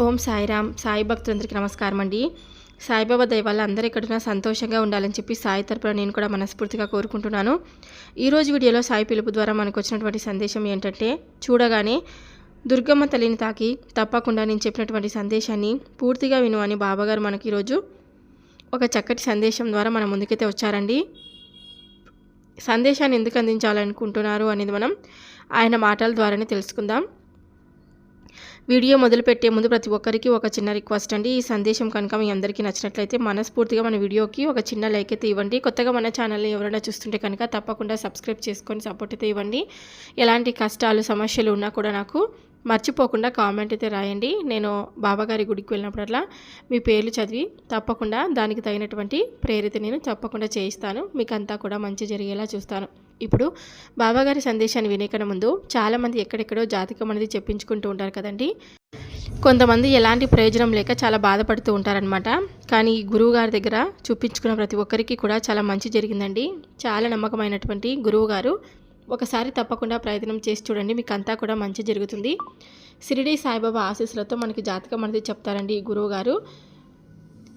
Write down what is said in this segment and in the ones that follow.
ఓం సాయిరామ్ సాయి భక్తులందరికీ నమస్కారం అండి. సాయిబాబా దయ అందరూ ఎక్కడున్నా సంతోషంగా ఉండాలని చెప్పి సాయి తరపున నేను కూడా మనస్ఫూర్తిగా కోరుకుంటున్నాను. ఈరోజు వీడియోలో సాయి పిలుపు ద్వారా మనకు వచ్చినటువంటి సందేశం ఏంటంటే చూడగానే దుర్గమ్మ తల్లిని తాకి తప్పకుండా నేను చెప్పినటువంటి సందేశాన్ని పూర్తిగా విను అని బాబాగారు మనకి ఈరోజు ఒక చక్కటి సందేశం ద్వారా మన ముందుకైతే వచ్చారండి. సందేశాన్ని ఎందుకు అందించాలనుకుంటున్నారు అనేది మనం ఆయన మాటల ద్వారానే తెలుసుకుందాం. వీడియో మొదలుపెట్టే ముందు ప్రతి ఒక్కరికి ఒక చిన్న రిక్వెస్ట్ అండి. ఈ సందేశం కనుక మీ అందరికీ నచ్చినట్లయితే మనస్ఫూర్తిగా మన వీడియోకి ఒక చిన్న లైక్ అయితే ఇవ్వండి. కొత్తగా మన ఛానల్ని ఎవరైనా చూస్తుంటే కనుక తప్పకుండా సబ్స్క్రైబ్ చేసుకొని సపోర్ట్ అయితే ఇవ్వండి. ఎలాంటి కష్టాలు సమస్యలు ఉన్నా కూడా నాకు మర్చిపోకుండా కామెంట్ అయితే రాయండి. నేను బాబాగారి గుడికి వెళ్ళినప్పుడల్లా మీ పేర్లు చదివి తప్పకుండా దానికి తగినటువంటి ప్రేరిత నేను తప్పకుండా చేయిస్తాను. మీకు అంతా కూడా మంచి జరిగేలా చూస్తాను. ఇప్పుడు బాబాగారి సందేశాన్ని వినేకన ముందు చాలామంది ఎక్కడెక్కడో జాతకం అనేది చెప్పించుకుంటూ ఉంటారు కదండి. కొంతమంది ఎలాంటి ప్రయోజనం లేక చాలా బాధపడుతూ ఉంటారనమాట కానీ ఈ గురువు గారి దగ్గర చూపించుకున్న ప్రతి ఒక్కరికి కూడా చాలా మంచి జరిగిందండి. చాలా నమ్మకమైనటువంటి గురువు గారు ఒకసారి తప్పకుండా ప్రయత్నం చేసి చూడండి మీకు అంతా కూడా మంచి జరుగుతుంది. సిరిడి సాయిబాబా ఆశీస్సులతో మనకి జాతకం అనేది చెప్తారండి ఈ గురువు గారు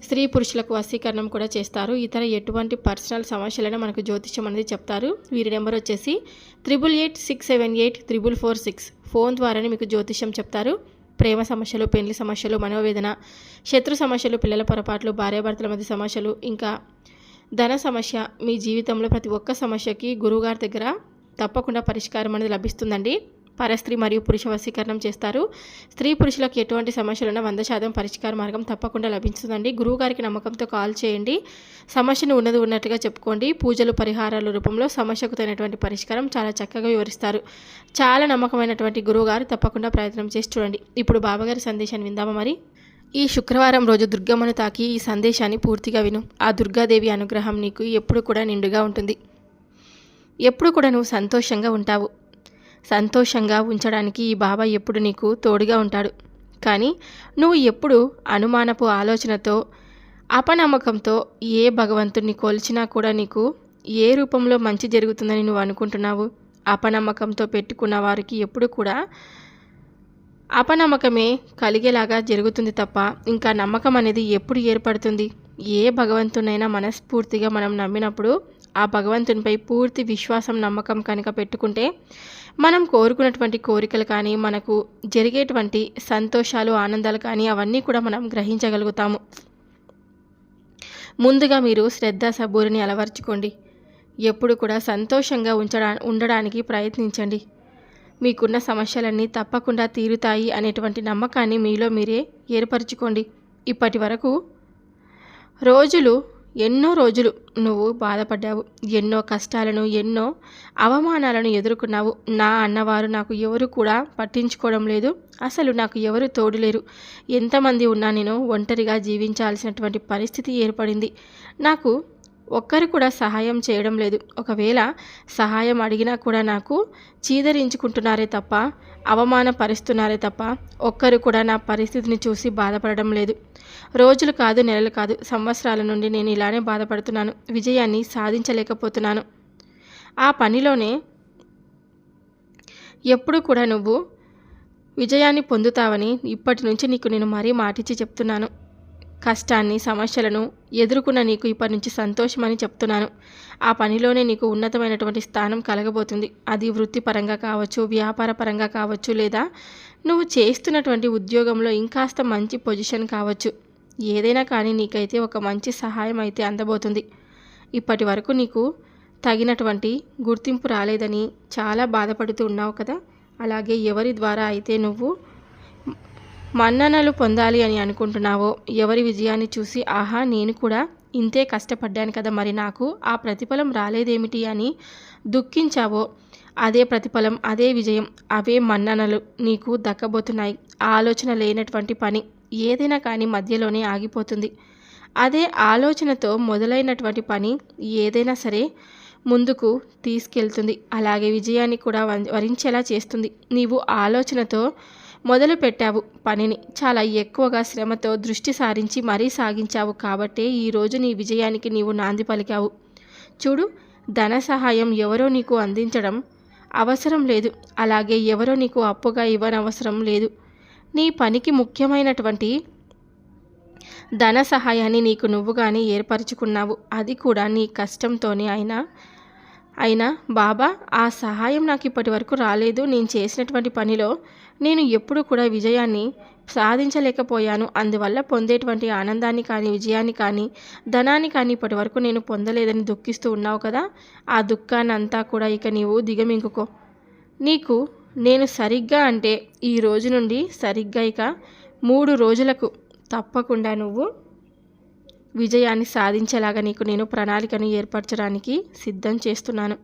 స్త్రీ పురుషులకు వశీకరణం కూడా చేస్తారు. ఇతర ఎటువంటి పర్సనల్ సమస్యలను మనకు జ్యోతిష్యం అనేది చెప్తారు. వీరి నెంబర్ వచ్చేసి triple eight six seven eight triple four six. Phone ద్వారానే మీకు జ్యోతిష్యం చెప్తారు. ప్రేమ సమస్యలు పెళ్ళి సమస్యలు మనోవేదన శత్రు సమస్యలు పిల్లల పొరపాట్లు భార్యాభర్తల మధ్య సమస్యలు ఇంకా ధన సమస్య. మీ జీవితంలో ప్రతి ఒక్క సమస్యకి గురువుగారి దగ్గర తప్పకుండా పరిష్కారం అనేది లభిస్తుందండి. పరస్త్రీ మరియు పురుష వశీకరణం చేస్తారు. స్త్రీ పురుషులకు ఎటువంటి సమస్యలున్నా వంద శాతం పరిష్కార మార్గం తప్పకుండా లభిస్తుందండి గురువుగారికి నమ్మకంతో కాల్ చేయండి. సమస్యను ఉన్నది ఉన్నట్టుగా చెప్పుకోండి. పూజలు పరిహారాల రూపంలో సమస్యకు తగినటువంటి పరిష్కారం చాలా చక్కగా వివరిస్తారు. చాలా నమ్మకమైనటువంటి గురువుగారు తప్పకుండా ప్రయత్నం చేసి చూడండి. ఇప్పుడు బాబాగారి సందేశాన్ని విందామా మరి? ఈ శుక్రవారం రోజు దుర్గమ్మను తాకి ఈ సందేశాన్ని పూర్తిగా విను. ఆ దుర్గాదేవి అనుగ్రహం నీకు ఎప్పుడు కూడా నిండుగా ఉంటుంది. ఎప్పుడు కూడా నువ్వు సంతోషంగా ఉంటావు. సంతోషంగా ఉంచడానికి ఈ బాబా ఎప్పుడు నీకు తోడుగా ఉంటాడు. కానీ నువ్వు ఎప్పుడు అనుమానపు ఆలోచనతో అపనమ్మకంతో ఏ భగవంతుడిని కొలిచినా కూడా నీకు ఏ రూపంలో మంచి జరుగుతుందని నువ్వు అనుకుంటున్నావు? అపనమ్మకంతో పెట్టుకున్న వారికి ఎప్పుడు కూడా అపనమ్మకమే కలిగేలాగా జరుగుతుంది తప్ప ఇంకా నమ్మకం అనేది ఎప్పుడు ఏర్పడుతుంది? ఏ భగవంతునైనా మనస్ఫూర్తిగా మనం నమ్మినప్పుడు ఆ భగవంతునిపై పూర్తి విశ్వాసం నమ్మకం కనుక పెట్టుకుంటే మనం కోరుకున్నటువంటి కోరికలు కానీ మనకు జరిగేటువంటి సంతోషాలు ఆనందాలు కానీ అవన్నీ కూడా మనం గ్రహించగలుగుతాము. ముందుగా మీరు శ్రద్ధ సబూరిని అలవర్చుకోండి. ఎప్పుడు కూడా సంతోషంగా ఉంచడా ఉండడానికి ప్రయత్నించండి. మీకున్న సమస్యలన్నీ తప్పకుండా తీరుతాయి అనేటువంటి నమ్మకాన్ని మీలో మీరే ఏర్పరచుకోండి. ఇప్పటి వరకు రోజులు ఎన్నో రోజులు నువ్వు బాధపడ్డావు. ఎన్నో కష్టాలను ఎన్నో అవమానాలను ఎదుర్కొన్నావు. నా అన్నవారు నాకు ఎవరు కూడా పట్టించుకోవడం లేదు. అసలు నాకు ఎవరు తోడులేరు ఎంతమంది ఉన్నా నేను ఒంటరిగా జీవించాల్సినటువంటి పరిస్థితి ఏర్పడింది. నాకు ఒక్కరు కూడా సహాయం చేయడం లేదు. ఒకవేళ సహాయం అడిగినా కూడా నాకు చీదరించుకుంటున్నారే తప్ప అవమానపరుస్తున్నారే తప్ప ఒక్కరు కూడా నా పరిస్థితిని చూసి బాధపడడం లేదు. రోజులు కాదు నెలలు కాదు సంవత్సరాల నుండి నేను ఇలానే బాధపడుతున్నాను విజయాన్ని సాధించలేకపోతున్నాను. ఆ పనిలోనే ఎప్పుడు కూడా నువ్వు విజయాన్ని పొందుతావని ఇప్పటి నుంచి నీకు నేను మరీ మాటిచ్చి చెప్తున్నాను. కష్టాన్ని సమస్యలను ఎదుర్కొన్న నీకు ఇప్పటి నుంచి సంతోషమని చెప్తున్నాను. ఆ పనిలోనే నీకు ఉన్నతమైనటువంటి స్థానం కలగబోతుంది. అది వృత్తిపరంగా కావచ్చు వ్యాపార పరంగా కావచ్చు లేదా నువ్వు చేస్తున్నటువంటి ఉద్యోగంలో ఇంకాస్త మంచి పొజిషన్ కావచ్చు. ఏదైనా కానీ నీకైతే ఒక మంచి సహాయం అయితే అందబోతుంది. ఇప్పటి వరకు నీకు తగినటువంటి గుర్తింపు రాలేదని చాలా బాధపడుతూ ఉన్నావు కదా? అలాగే ఎవరి ద్వారా అయితే నువ్వు మన్ననలు పొందాలి అని అనుకుంటున్నావో ఎవరి విజయాన్ని చూసి ఆహా నేను కూడా ఇంతే కష్టపడ్డాను కదా మరి నాకు ఆ ప్రతిఫలం రాలేదేమిటి అని దుఃఖించావో అదే ప్రతిఫలం అదే విజయం అవే మన్ననలు నీకు దక్కబోతున్నాయి. ఆలోచన లేనటువంటి పని. ఏదైనా కానీ మధ్యలోనే ఆగిపోతుంది. అదే ఆలోచనతో మొదలైనటువంటి పని ఏదైనా సరే ముందుకు తీసుకెళ్తుంది. అలాగే విజయాన్ని కూడా వరించేలా చేస్తుంది. నీవు ఆలోచనతో మొదలు పెట్టావు పనిని. చాలా ఎక్కువగా శ్రమతో దృష్టి సారించి మరీ సాగించావు కాబట్టే ఈరోజు నీ విజయానికి నీవు నాంది పలికావు. చూడు ధన సహాయం ఎవరో నీకు అందించడం అవసరం లేదు. అలాగే ఎవరో నీకు అప్పుగా ఇవ్వనవసరం లేదు. నీ పనికి ముఖ్యమైనటువంటి ధన సహాయాన్ని నీకు నువ్వుగానే ఏర్పరచుకున్నావు. అది కూడా నీ కష్టంతోనే అయినా అయినా బాబా ఆ సహాయం నాకు ఇప్పటి వరకు రాలేదు. నేను చేసినటువంటి పనిలో నేను ఎప్పుడు కూడా విజయాన్ని సాధించలేకపోయాను. అందువల్ల పొందేటువంటి ఆనందాన్ని కానీ విజయాన్ని కానీ ధనాన్ని కానీ ఇప్పటి వరకు నేను పొందలేదని దుఃఖిస్తూ ఉన్నావు కదా? ఆ దుఃఖాన్ని అంతా కూడా ఇక నీవు దిగమింగుకో. నీకు నేను సరిగ్గా అంటే ఈ రోజు నుండి సరిగ్గా ఇక మూడు రోజులకు తప్పకుండా నువ్వు విజయాన్ని సాధించేలాగా నీకు నేను ప్రణాళికను ఏర్పరచడానికి సిద్ధం చేస్తున్నాను.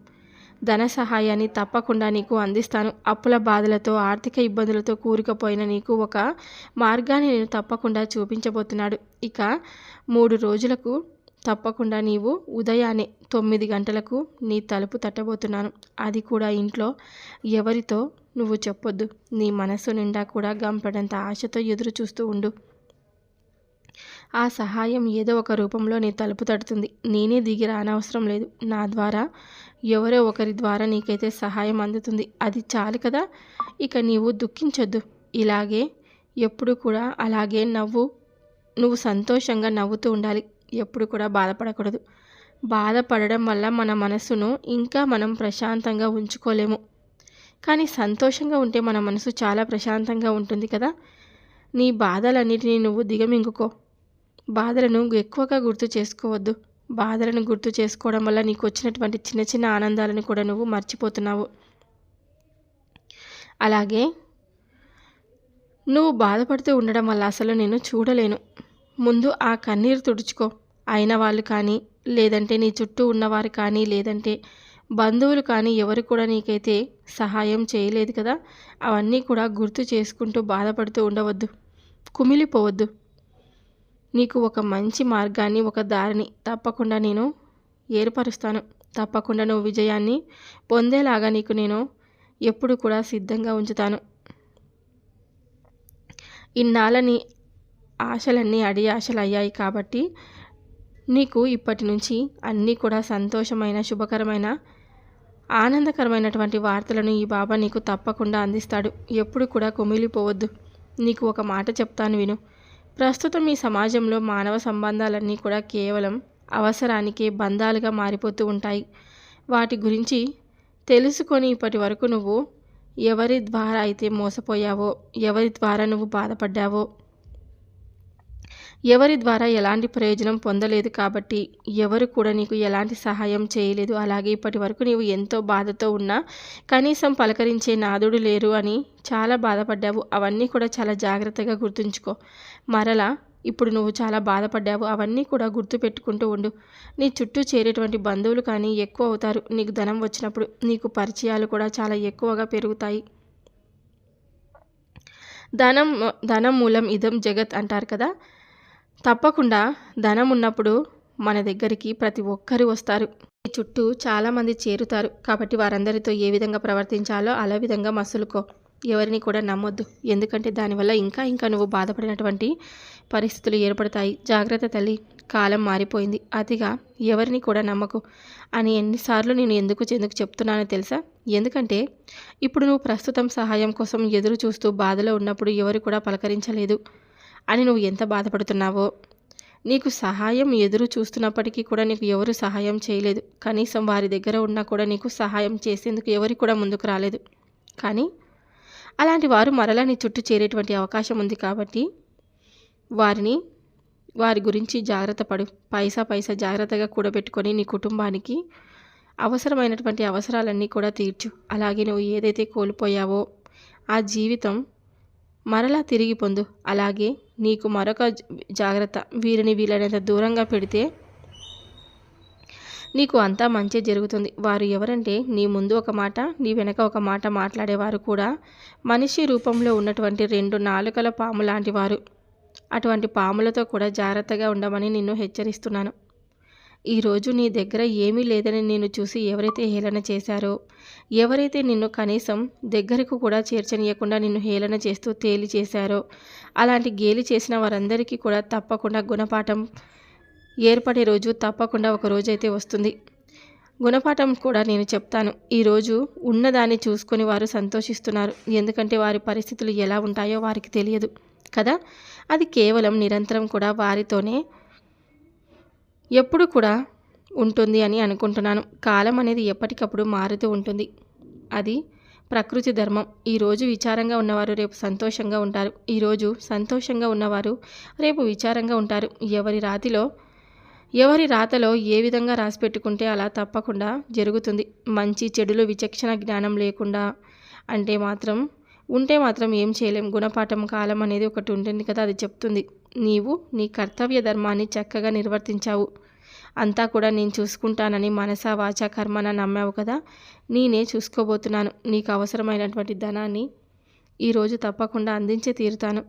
ధన సహాయాన్ని తప్పకుండా నీకు అందిస్తాను. అప్పుల బాధలతో ఆర్థిక ఇబ్బందులతో కూరుకుపోయిన నీకు ఒక మార్గాన్ని నేను తప్పకుండా చూపించబోతున్నాడు. ఇక మూడు రోజులకు తప్పకుండా నీవు ఉదయాన్నే తొమ్మిది గంటలకు నీ తలుపు తట్టబోతున్నాను. అది కూడా ఇంట్లో. ఎవరితో నువ్వు చెప్పొద్దు. నీ మనసు నిండా కూడా గంపడంత ఆశతో ఎదురు చూస్తూ ఉండు. ఆ సహాయం ఏదో ఒక రూపంలో నీ తలుపు తడుతుంది. నేనే దిగి రానవసరం లేదు. నా ద్వారా ఎవరో ఒకరి ద్వారా నీకైతే సహాయం అందుతుంది. అది చాలు కదా? ఇక నీవు దుఃఖించొద్దు. ఇలాగే ఎప్పుడు కూడా అలాగే నవ్వు నువ్వు సంతోషంగా నవ్వుతూ ఉండాలి. ఎప్పుడు కూడా బాధపడకూడదు. బాధపడడం వల్ల మన మనసును ఇంకా మనం ప్రశాంతంగా ఉంచుకోలేము. కానీ సంతోషంగా ఉంటే మన మనసు చాలా ప్రశాంతంగా ఉంటుంది కదా. నీ బాధలన్నిటినీ నువ్వు దిగమింగుకో. బాధలను ఎక్కువగా గుర్తు చేసుకోవద్దు. బాధలను గుర్తు చేసుకోవడం వల్ల నీకు వచ్చినటువంటి చిన్న చిన్న ఆనందాలను కూడా నువ్వు మర్చిపోతున్నావు. అలాగే నువ్వు బాధపడుతూ ఉండడం వల్ల అసలు నేను చూడలేను. ముందు ఆ కన్నీరు తుడుచుకో. అయిన వాళ్ళు కానీ లేదంటే నీ చుట్టూ ఉన్నవారు కానీ లేదంటే బంధువులు కానీ ఎవరు కూడా నీకైతే సహాయం చేయలేదు కదా? అవన్నీ కూడా గుర్తు చేసుకుంటూ బాధపడుతూ ఉండవద్దు. కుమిలిపోవద్దు. నీకు ఒక మంచి మార్గాన్ని ఒక దారిని తప్పకుండా నేను ఏర్పరుస్తాను. తప్పకుండా నువ్వు విజయాన్ని పొందేలాగా నీకు నేను ఎప్పుడు కూడా సిద్ధంగా ఉంచుతాను. ఇన్నాళ్ళని ఆశలన్నీ అడి ఆశలు అయ్యాయి కాబట్టి నీకు ఇప్పటి నుంచి అన్నీ కూడా సంతోషమైన శుభకరమైన ఆనందకరమైనటువంటి వార్తలను ఈ బాబా నీకు తప్పకుండా అందిస్తాడు. ఎప్పుడు కూడా కుమిలిపోవద్దు. నీకు ఒక మాట చెప్తాను విను. ప్రస్తుతం ఈ సమాజంలో మానవ సంబంధాలన్నీ కూడా కేవలం అవసరానికే బంధాలుగా మారిపోతూ ఉంటాయి. వాటి గురించి తెలుసుకొని ఇప్పటి వరకు నువ్వు ఎవరి ద్వారా అయితే మోసపోయావో ఎవరి ద్వారా నువ్వు బాధపడ్డావో ఎవరి ద్వారా ఎలాంటి ప్రయోజనం పొందలేదు కాబట్టి ఎవరు కూడా నీకు ఎలాంటి సహాయం చేయలేదు. అలాగే ఇప్పటి వరకు నీవు ఎంతో బాధతో ఉన్నా కనీసం పలకరించే నాదుడు లేరు అని చాలా బాధపడ్డావు. అవన్నీ కూడా చాలా జాగ్రత్తగా గుర్తుంచుకో. మరలా ఇప్పుడు నువ్వు చాలా బాధపడ్డావు. అవన్నీ కూడా గుర్తు పెట్టుకుంటూ ఉండు. నీ చుట్టూ చేరేటువంటి బంధువులు కానీ ఎక్కువ అవుతారు. నీకు ధనం వచ్చినప్పుడు నీకు పరిచయాలు కూడా చాలా ఎక్కువగా పెరుగుతాయి. ధనం ధనం మూలం ఇదం జగత్ అంటారు కదా. తప్పకుండా ధనం ఉన్నప్పుడు మన దగ్గరికి ప్రతి ఒక్కరు వస్తారు. మీ చుట్టూ చాలామంది చేరుతారు. కాబట్టి వారందరితో ఏ విధంగా ప్రవర్తించాలో అలా విధంగా మసులుకో. ఎవరిని కూడా నమ్మొద్దు. ఎందుకంటే దానివల్ల ఇంకా ఇంకా నువ్వు బాధపడినటువంటి పరిస్థితులు ఏర్పడతాయి. జాగ్రత్త తల్లి కాలం మారిపోయింది. అతిగా ఎవరిని కూడా నమ్మకు. అని ఎన్నిసార్లు నేను ఎందుకు ఎందుకు చెప్తున్నానో తెలుసా? ఎందుకంటే ఇప్పుడు నువ్వు ప్రస్తుతం సహాయం కోసం ఎదురు చూస్తూ బాధలో ఉన్నప్పుడు ఎవరు కూడా పలకరించలేదు. అని నువ్వు ఎంత బాధపడుతున్నావో. నీకు సహాయం ఎదురు చూస్తున్నప్పటికీ కూడా నీకు ఎవరు సహాయం చేయలేదు. కనీసం వారి దగ్గర ఉన్నా కూడా నీకు సహాయం చేసేందుకు ఎవరికి కూడా ముందుకు రాలేదు. కానీ అలాంటి వారు మరలా నీ చుట్టూ చేరేటువంటి అవకాశం ఉంది కాబట్టి వారిని వారి గురించి జాగ్రత్త పడు. పైసా పైసా జాగ్రత్తగా కూడబెట్టుకొని నీ కుటుంబానికి అవసరమైనటువంటి అవసరాలన్నీ కూడా తీర్చు. అలాగే నువ్వు ఏదైతే కోల్పోయావో ఆ జీవితం మరలా తిరిగి పొందు. అలాగే నీకు మరొక జాగ్రత్త. వీరిని వీలైనంత దూరంగా పెడితే నీకు అంతా మంచి జరుగుతుంది. వారు ఎవరంటే నీ ముందు ఒక మాట నీ వెనక ఒక మాట మాట్లాడేవారు కూడా మనిషి రూపంలో ఉన్నటువంటి రెండు నాలుకల పాము లాంటి వారు అటువంటి పాములతో కూడా జాగ్రత్తగా ఉండమని నిన్ను హెచ్చరిస్తున్నాను. ఈరోజు నీ దగ్గర ఏమీ లేదని నేను చూసి ఎవరైతే హేళన చేశారో ఎవరైతే నిన్ను కనీసం దగ్గరకు కూడా చేర్చనీయకుండా నిన్ను హేళన చేస్తూ తేలి చేశారో అలాంటి గేలి చేసిన వారందరికీ కూడా తప్పకుండా గుణపాఠం ఏర్పడే రోజు తప్పకుండా ఒక రోజైతే వస్తుంది. గుణపాఠం కూడా నేను చెప్తాను. ఈరోజు ఉన్నదాన్ని చూసుకొని వారు సంతోషిస్తున్నారు. ఎందుకంటే వారి పరిస్థితులు ఎలా ఉంటాయో వారికి తెలియదు కదా? అది కేవలం నిరంతరం కూడా వారితోనే ఎప్పుడు కూడా ఉంటుంది అని అనుకుంటున్నాను. కాలం అనేది ఎప్పటికప్పుడు మారుతూ ఉంటుంది. అది ప్రకృతి ధర్మం. ఈరోజు విచారంగా ఉన్నవారు రేపు సంతోషంగా ఉంటారు. ఈరోజు సంతోషంగా ఉన్నవారు రేపు విచారంగా ఉంటారు. ఎవరి రాతిలో ఎవరి రాతలో ఏ విధంగా రాసి పెట్టుకుంటే అలా తప్పకుండా జరుగుతుంది. మంచి చెడులు విచక్షణ జ్ఞానం లేకుండా అంటే మాత్రం ఉంటే మాత్రం ఏం చేయలేం. గుణపాఠం కాలం అనేది ఒకటి ఉంటుంది కదా అది చెప్తుంది. నీవు నీ కర్తవ్య ధర్మాన్ని చక్కగా నిర్వర్తించావు. అంతా కూడా నేను చూసుకుంటానని మనస వాచ కర్మన నమ్మావు కదా? నేనే చూసుకోబోతున్నాను. నీకు అవసరమైనటువంటి ధనాన్ని ఈరోజు తప్పకుండా అందించే తీరుతాను.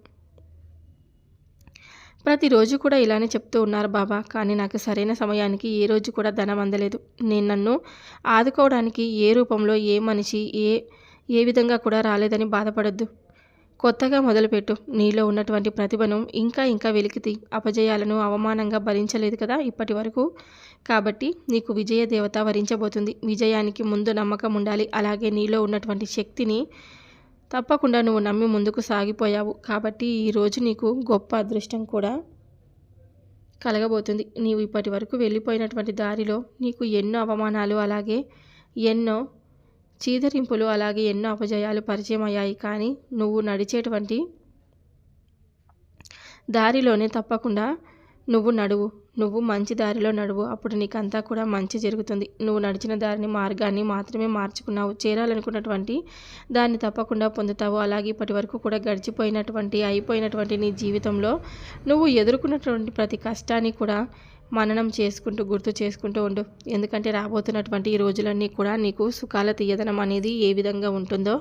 ప్రతిరోజు కూడా ఇలానే చెప్తూ ఉన్నారు బాబా. కానీ నాకు సరైన సమయానికి ఏ రోజు కూడా ధనం అందలేదు. నేను నన్ను ఆదుకోవడానికి ఏ రూపంలో ఏ మనిషి ఏ ఏ విధంగా కూడా రాలేదని బాధపడద్దు. కొత్తగా మొదలుపెట్టు. నీలో ఉన్నటువంటి ప్రతిభను ఇంకా ఇంకా వెలికితి. అపజయాలను అవమానంగా భరించలేదు కదా ఇప్పటి వరకు. కాబట్టి నీకు విజయ దేవత వరించబోతుంది. విజయానికి ముందు నమ్మకం ఉండాలి. అలాగే నీలో ఉన్నటువంటి శక్తిని తప్పకుండా నువ్వు నమ్మి ముందుకు సాగిపోయావు. కాబట్టి ఈరోజు నీకు గొప్ప అదృష్టం కూడా కలగబోతుంది. నీవు ఇప్పటి వరకు వెళ్ళిపోయినటువంటి దారిలో నీకు ఎన్నో అవమానాలు అలాగే ఎన్నో చీదరింపులు అలాగే ఎన్నో అపజయాలు పరిచయం అయ్యాయి కానీ నువ్వు నడిచేటువంటి దారిలోనే తప్పకుండా నువ్వు నడువు. నువ్వు మంచి దారిలో నడువు. అప్పుడు నీకంతా కూడా మంచి జరుగుతుంది. నువ్వు నడిచిన దారిని మార్గాన్ని మాత్రమే మార్చుకున్నావు. చేరాలనుకున్నటువంటి దాన్ని తప్పకుండా పొందుతావు. అలాగే ఇప్పటి వరకు కూడా గడిచిపోయినటువంటి అయిపోయినటువంటి నీ జీవితంలో నువ్వు ఎదుర్కొన్నటువంటి ప్రతి కష్టాన్ని కూడా మననం చేసుకుంటూ గుర్తు చేసుకుంటూ ఉండు. ఎందుకంటే రాబోతున్నటువంటి ఈ రోజులన్నీ కూడా నీకు సుఖాల తీయదనం అనేది ఏ విధంగా ఉంటుందో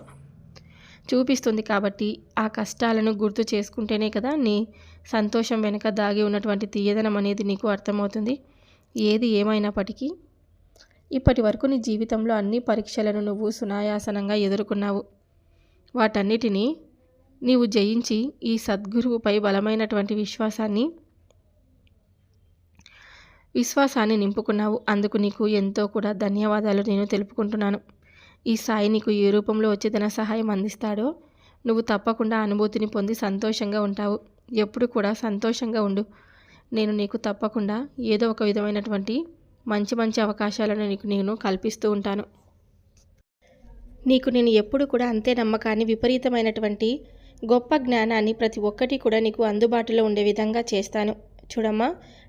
చూపిస్తుంది కాబట్టి ఆ కష్టాలను గుర్తు చేసుకుంటేనే కదా నీ సంతోషం వెనుక దాగి ఉన్నటువంటి తీయదనం అనేది నీకు అర్థమవుతుంది. ఏది ఏమైనప్పటికీ ఇప్పటి వరకు నీ జీవితంలో అన్ని పరీక్షలను నువ్వు సునాయాసనంగా ఎదుర్కొన్నావు. వాటన్నిటినీ నీవు జయించి ఈ సద్గురువుపై బలమైనటువంటి విశ్వాసాన్ని విశ్వాసాన్ని నింపుకున్నావు. అందుకు నీకు ఎంతో కూడా ధన్యవాదాలు నేను తెలుపుకుంటున్నాను. ఈ సాయి నీకు ఏ రూపంలో వచ్చేదన సహాయం అందిస్తాడో నువ్వు తప్పకుండా అనుభూతిని పొంది సంతోషంగా ఉంటావు. ఎప్పుడు కూడా సంతోషంగా ఉండు. నేను నీకు తప్పకుండా ఏదో ఒక విధమైనటువంటి మంచి మంచి అవకాశాలను నీకు నేను కల్పిస్తూ ఉంటాను. నీకు నేను ఎప్పుడు కూడా అంతే నమ్మకాన్ని విపరీతమైనటువంటి గొప్ప జ్ఞానాన్ని ప్రతి ఒక్కటి కూడా నీకు అందుబాటులో ఉండే విధంగా చేస్తాను. చూడమ్మా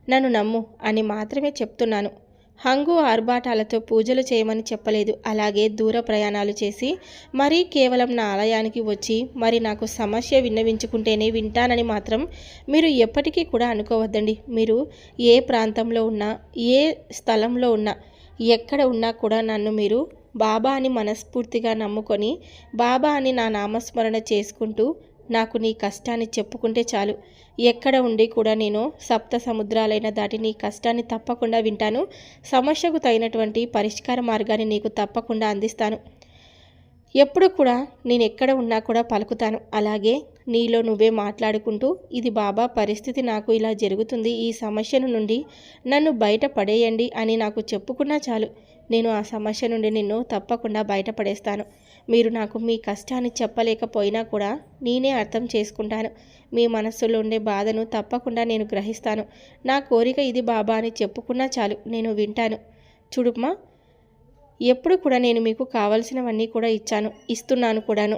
నన్ను నమ్ము అని మాత్రమే చెప్తున్నాను. హంగు ఆర్భాటాలతో పూజలు చేయమని చెప్పలేదు. అలాగే దూర ప్రయాణాలు చేసి మరీ కేవలం నా ఆలయానికి వచ్చి మరి నాకు సమస్య విన్నవించుకుంటేనే వింటానని మాత్రం మీరు ఎప్పటికీ కూడా అనుకోవద్దండి. మీరు ఏ ప్రాంతంలో ఉన్నా ఏ స్థలంలో ఉన్నా ఎక్కడ ఉన్నా కూడా నన్ను మీరు బాబా అని మనస్ఫూర్తిగా నమ్ముకొని బాబా అని నా నామస్మరణ చేసుకుంటూ నాకు నీ కష్టాన్ని చెప్పుకుంటే చాలు. ఎక్కడ ఉండి కూడా నేను సప్త సముద్రాలైన దాటి నీ కష్టాన్ని తప్పకుండా వింటాను. సమస్యకు తగినటువంటి పరిష్కార మార్గాన్ని నీకు తప్పకుండా అందిస్తాను. ఎప్పుడు కూడా నేను ఎక్కడ ఉన్నా కూడా పలుకుతాను. అలాగే నీలో నువ్వే మాట్లాడుకుంటూ ఇది బాబా పరిస్థితి నాకు ఇలా జరుగుతుంది. ఈ సమస్యను నుండి నన్ను బయట పడేయండి అని నాకు చెప్పుకున్నా చాలు. నేను ఆ సమస్య నుండి నిన్ను తప్పకుండా బయటపడేస్తాను. మీరు నాకు మీ కష్టాన్ని చెప్పలేకపోయినా కూడా నేనే అర్థం చేసుకుంటాను. మీ మనస్సులో ఉండే బాధను తప్పకుండా నేను గ్రహిస్తాను. నా కోరిక ఇది బాబా అని చెప్పుకున్నా చాలు. నేను వింటాను. చూడుమా ఎప్పుడు కూడా నేను మీకు కావలసినవన్నీ కూడా ఇచ్చాను ఇస్తున్నాను కూడాను.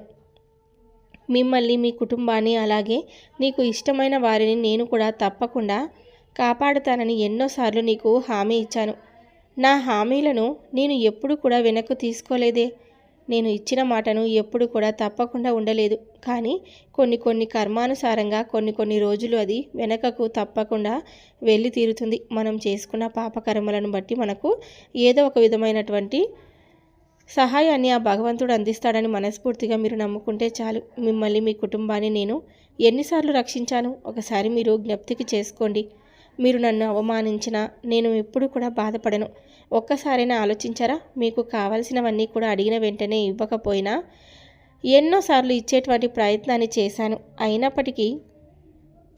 మిమ్మల్ని మీ కుటుంబాన్ని అలాగే నీకు ఇష్టమైన వారిని నేను కూడా తప్పకుండా కాపాడుతానని ఎన్నోసార్లు నీకు హామీ ఇచ్చాను. నా హామీలను నేను ఎప్పుడు కూడా వెనక్కు తీసుకోలేదే. నేను ఇచ్చిన మాటను ఎప్పుడు కూడా తప్పకుండా ఉండలేదు. కానీ కొన్ని కొన్ని కర్మానుసారంగా కొన్ని కొన్ని రోజులు అది వెనకకు తప్పకుండా వెళ్ళి తీరుతుంది. మనం చేసుకున్న పాపకర్మలను బట్టి మనకు ఏదో ఒక విధమైనటువంటి సహాయాన్ని ఆ భగవంతుడు అందిస్తాడని మనస్ఫూర్తిగా మీరు నమ్ముకుంటే చాలు. మిమ్మల్ని మీ కుటుంబాన్ని నేను ఎన్నిసార్లు రక్షించాను? ఒకసారి మీరు జ్ఞప్తికి చేసుకోండి. మీరు నన్ను అవమానించినా నేను ఎప్పుడు కూడా బాధపడను. ఒక్కసారైనా ఆలోచించారా? మీకు కావలసినవన్నీ కూడా అడిగిన వెంటనే ఇవ్వకపోయినా ఎన్నోసార్లు ఇచ్చేటువంటి ప్రయత్నాన్ని చేశాను. అయినప్పటికీ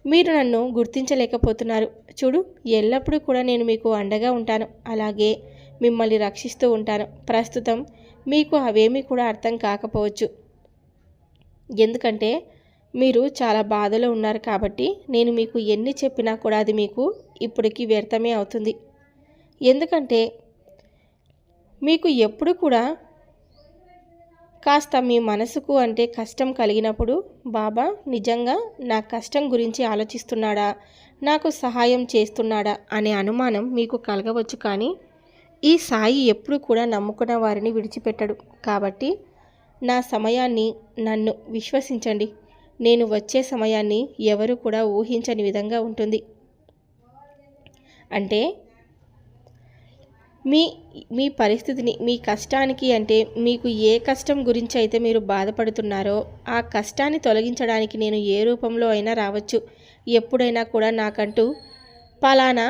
మీరు నన్ను గుర్తించలేకపోతున్నారు. చూడు ఎల్లప్పుడూ కూడా నేను మీకు అండగా ఉంటాను. అలాగే మిమ్మల్ని రక్షిస్తూ ఉంటాను. ప్రస్తుతం మీకు అవేమీ కూడా అర్థం కాకపోవచ్చు. ఎందుకంటే మీరు చాలా బాధలో ఉన్నారు కాబట్టి నేను మీకు ఎన్ని చెప్పినా కూడా అది మీకు ఇప్పటికి వ్యర్థమే అవుతుంది. ఎందుకంటే మీకు ఎప్పుడు కూడా కాస్త మీ మనసుకు అంటే కష్టం కలిగినప్పుడు బాబా నిజంగా నా కష్టం గురించి ఆలోచిస్తున్నాడా? నాకు సహాయం చేస్తున్నాడా? అనే అనుమానం మీకు కలగవచ్చు కానీ ఈ సాయి ఎప్పుడు కూడా నమ్ముకున్న వారిని విడిచిపెట్టడు. కాబట్టి నా సమయాన్ని నన్ను విశ్వసించండి. నేను వచ్చే సమయాన్ని ఎవరు కూడా ఊహించని విధంగా ఉంటుంది. అంటే మీ మీ పరిస్థితిని మీ కష్టానికి అంటే మీకు ఏ కష్టం గురించి అయితే మీరు బాధపడుతున్నారో ఆ కష్టాన్ని తొలగించడానికి నేను ఏ రూపంలో అయినా రావచ్చు. ఎప్పుడైనా కూడా నాకంటూ పలానా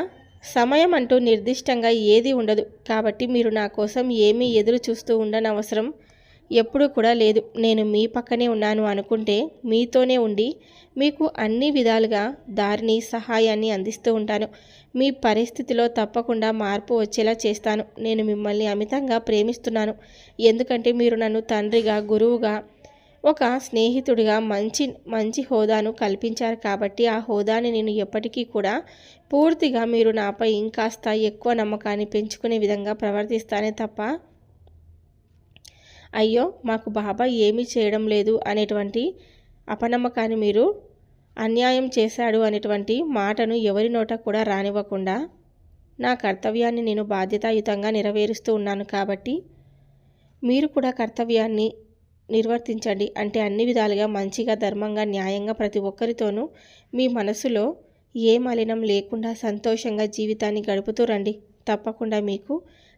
సమయం అంటూ నిర్దిష్టంగా ఏది ఉండదు. కాబట్టి మీరు నా కోసం ఏమీ ఎదురు చూస్తూ ఉండనవసరం ఎప్పుడూ కూడా లేదు. నేను మీ పక్కనే ఉన్నాను అనుకుంటే మీతోనే ఉండి మీకు అన్ని విధాలుగా దారిని సహాయాన్ని అందిస్తూ ఉంటాను. మీ పరిస్థితిలో తప్పకుండా మార్పు వచ్చేలా చేస్తాను. నేను మిమ్మల్ని అమితంగా ప్రేమిస్తున్నాను. ఎందుకంటే మీరు నన్ను తండ్రిగా గురువుగా ఒక స్నేహితుడిగా మంచి మంచి హోదాను కల్పించారు కాబట్టి ఆ హోదాని నేను ఎప్పటికీ కూడా పూర్తిగా మీరు నాపై ఇంకాస్త ఎక్కువ నమ్మకాన్ని పెంచుకునే విధంగా ప్రవర్తిస్తానే తప్ప అయ్యో మాకు బాబా ఏమీ చేయడం లేదు అనేటువంటి అపనమ్మకాన్ని మీరు అన్యాయం చేశాడు అనేటువంటి మాటను ఎవరి నోట కూడా రానివ్వకుండా నా కర్తవ్యాన్ని నేను బాధ్యతాయుతంగా నెరవేరుస్తూ ఉన్నాను కాబట్టి మీరు కూడా కర్తవ్యాన్ని నిర్వర్తించండి అంటే అన్ని విధాలుగా మంచిగా ధర్మంగా న్యాయంగా ప్రతి ఒక్కరితోనూ మీ మనసులో ఏ మలినం లేకుండా సంతోషంగా జీవితాన్ని గడుపుతూ రండి. తప్పకుండా మీకు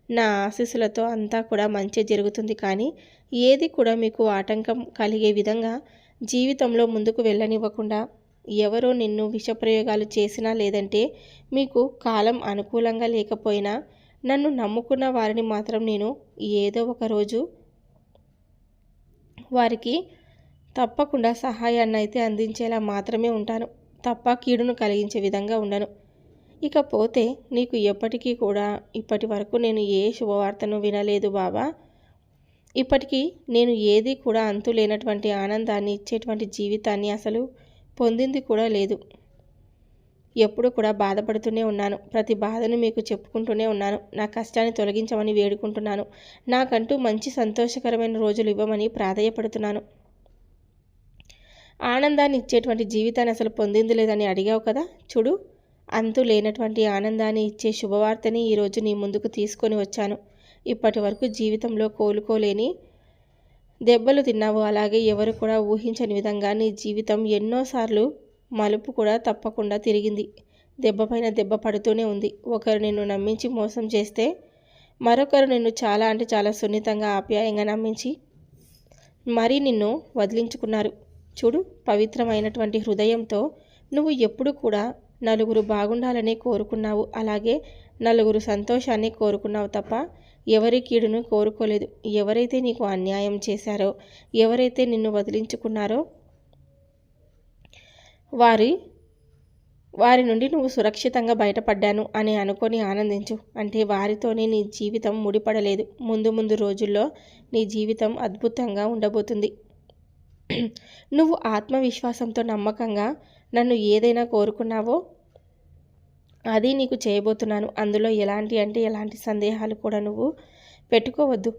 నా ఆశీస్సులతో అంతా కూడా మంచి జరుగుతుంది. కానీ ఏది కూడా మీకు ఆటంకం కలిగే విధంగా జీవితంలో ముందుకు వెళ్ళనివ్వకుండా ఎవరో నిన్ను విషప్రయోగాలు చేసినా లేదంటే మీకు కాలం అనుకూలంగా లేకపోయినా నన్ను నమ్ముకున్న వారిని మాత్రం నేను ఏదో ఒక రోజు వారికి తప్పకుండా సహాయాన్ని అయితే అందించేలా మాత్రమే ఉంటాను. తప్ప కీడును కలిగించే విధంగా ఉండను. ఇకపోతే నీకు ఎప్పటికీ కూడా ఇప్పటి వరకు నేను ఏ శుభవార్తను వినలేదు బాబా ఇప్పటికీ నేను ఏది కూడా అంతు లేనటువంటి ఆనందాన్ని ఇచ్చేటువంటి జీవితాన్ని అసలు పొందింది కూడా లేదు. ఎప్పుడు కూడా బాధపడుతూనే ఉన్నాను. ప్రతి బాధను మీకు చెప్పుకుంటూనే ఉన్నాను. నా కష్టాన్ని తొలగించమని వేడుకుంటున్నాను. నాకంటూ మంచి సంతోషకరమైన రోజులు ఇవ్వమని ప్రాధేయపడుతున్నాను. ఆనందాన్ని ఇచ్చేటువంటి జీవితాన్ని అసలు పొందింది లేదని అడిగావు కదా. చూడు అంతు లేనటువంటి ఆనందాన్ని ఇచ్చే శుభవార్తని ఈరోజు నీ ముందుకు తీసుకొని వచ్చాను. ఇప్పటి వరకు జీవితంలో కోలుకోలేని దెబ్బలు తిన్నావు. అలాగే ఎవరు కూడా ఊహించని విధంగా నీ జీవితం ఎన్నోసార్లు మలుపు కూడా తప్పకుండా తిరిగింది. దెబ్బ పైన దెబ్బ పడుతూనే ఉంది. ఒకరు నిన్ను నమ్మించి మోసం చేస్తే మరొకరు నిన్ను చాలా అంటే చాలా సున్నితంగా ఆప్యాయంగా నమ్మించి మరీ నిన్ను వదిలించుకున్నారు. చూడు పవిత్రమైనటువంటి హృదయంతో నువ్వు ఎప్పుడు కూడా నలుగురు బాగుండాలని కోరుకున్నావు. అలాగే నలుగురు సంతోషాన్ని కోరుకున్నావు తప్ప ఎవరి కీడును కోరుకోలేదు. ఎవరైతే నీకు అన్యాయం చేశారో ఎవరైతే నిన్ను వదిలించుకున్నారో వారి వారి నుండి నువ్వు సురక్షితంగా బయటపడ్డాను అని అనుకొని ఆనందించు. అంటే వారితోనే నీ జీవితం ముడిపడలేదు. ముందు ముందు రోజుల్లో నీ జీవితం అద్భుతంగా ఉండబోతుంది. నువ్వు ఆత్మవిశ్వాసంతో నమ్మకంగా నన్ను ఏదైనా కోరుకున్నావో అది నీకు చేయబోతున్నాను. అందులో ఎలాంటి అంటే ఎలాంటి సందేహాలు కూడా నువ్వు పెట్టుకోవద్దు.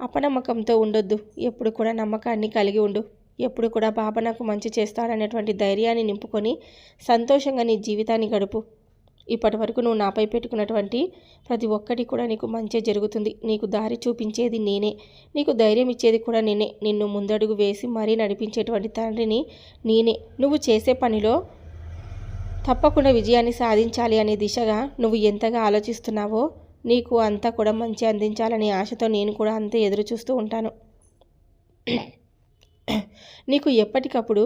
అపనమ్మకంతో ఉండొద్దు. ఎప్పుడు కూడా నమ్మకాన్ని కలిగి ఉండు. ఎప్పుడు కూడా బాబా నాకు మంచి చేస్తాడనేటువంటి ధైర్యాన్ని నింపుకొని సంతోషంగా నీ జీవితాన్ని గడుపు. ఇప్పటి వరకు నువ్వు నాపై పెట్టుకున్నటువంటి ప్రతి ఒక్కటి కూడా నీకు మంచి జరుగుతుంది. నీకు దారి చూపించేది నేనే. నీకు ధైర్యం ఇచ్చేది కూడా నేనే. నిన్ను ముందడుగు వేసి మరీ నడిపించేటువంటి తండ్రిని నేనే. నువ్వు చేసే పనిలో తప్పకుండా విజయాన్ని సాధించాలి అనే దిశగా నువ్వు ఎంతగా ఆలోచిస్తున్నావో నీకు అంతా కూడా మంచి అందించాలనే ఆశతో నేను కూడా అంతే ఎదురు చూస్తూ ఉంటాను. నీకు ఎప్పటికప్పుడు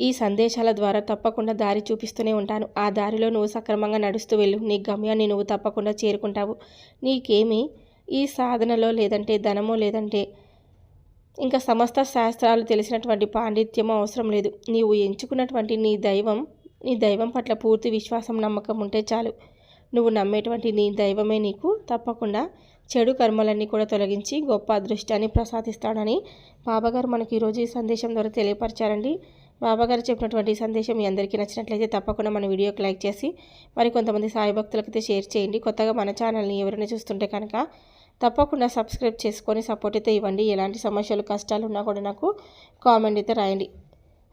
ఈ సందేశాల ద్వారా తప్పకుండా దారి చూపిస్తూనే ఉంటాను. ఆ దారిలో నువ్వు సక్రమంగా నడుస్తూ వెళ్ళు. నీ గమ్యాన్ని నువ్వు తప్పకుండా చేరుకుంటావు. నీకేమి ఈ సాధనలో లేదంటే ధనమో లేదంటే ఇంకా సమస్త శాస్త్రాలు తెలిసినటువంటి పాండిత్యమో అవసరం లేదు. నీవు ఎంచుకున్నటువంటి నీ దైవం నీ దైవం పట్ల పూర్తి విశ్వాసం నమ్మకం ఉంటే చాలు. నువ్వు నమ్మేటువంటి నీ దైవమే నీకు తప్పకుండా చెడు కర్మలన్నీ కూడా తొలగించి గొప్ప అదృష్టాన్ని ప్రసాదిస్తాడని బాబాగారు మనకి ఈరోజు ఈ సందేశం ద్వారా తెలియపరిచారండి. బాబాగారు చెప్పినటువంటి సందేశం మీ అందరికీ నచ్చినట్లయితే తప్పకుండా మన వీడియోకి లైక్ చేసి మరి కొంతమంది సాయి భక్తులకైతే షేర్ చేయండి. కొత్తగా మన ఛానల్ని ఎవరైనా చూస్తుంటే కనుక తప్పకుండా సబ్స్క్రైబ్ చేసుకొని సపోర్ట్ అయితే ఇవ్వండి. ఎలాంటి సమస్యలు కష్టాలు ఉన్నా కూడా నాకు కామెంట్ అయితే రాయండి.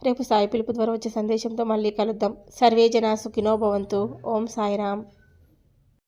రేపు సాయి పిలుపు ద్వారా వచ్చే సందేశంతో మళ్ళీ కలుద్దాం. సర్వే జనా సుఖినో భవంతు. ఓం సాయిరామ్.